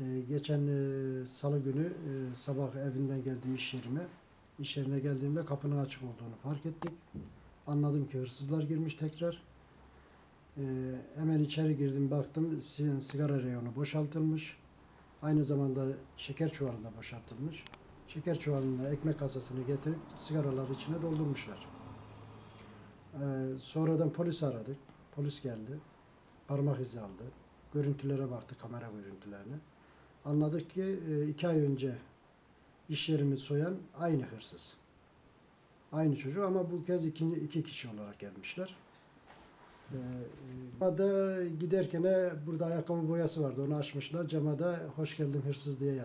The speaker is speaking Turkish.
Ee, geçen e, salı günü e, sabah evinden geldim iş yerime. İş yerine geldiğimde kapının açık olduğunu fark ettik. Anladım ki hırsızlar girmiş tekrar. Ee, hemen içeri girdim baktım si- sigara reyonu boşaltılmış. Aynı zamanda şeker çuvalı da boşaltılmış. Şeker çuvalına ekmek kasasını getirip sigaraları içine doldurmuşlar. Ee, sonradan polis aradık. Polis geldi. Parmak izi aldı. Görüntülere baktı, kamera görüntülerine. Anladık ki e, iki ay önce iş yerimi soyan aynı hırsız. Aynı çocuk ama bu kez iki, iki kişi olarak gelmişler. Ee, da giderken burada ayakkabı boyası vardı. Onu açmışlar. Cama da hoş geldin hırsız diye yazmışlar.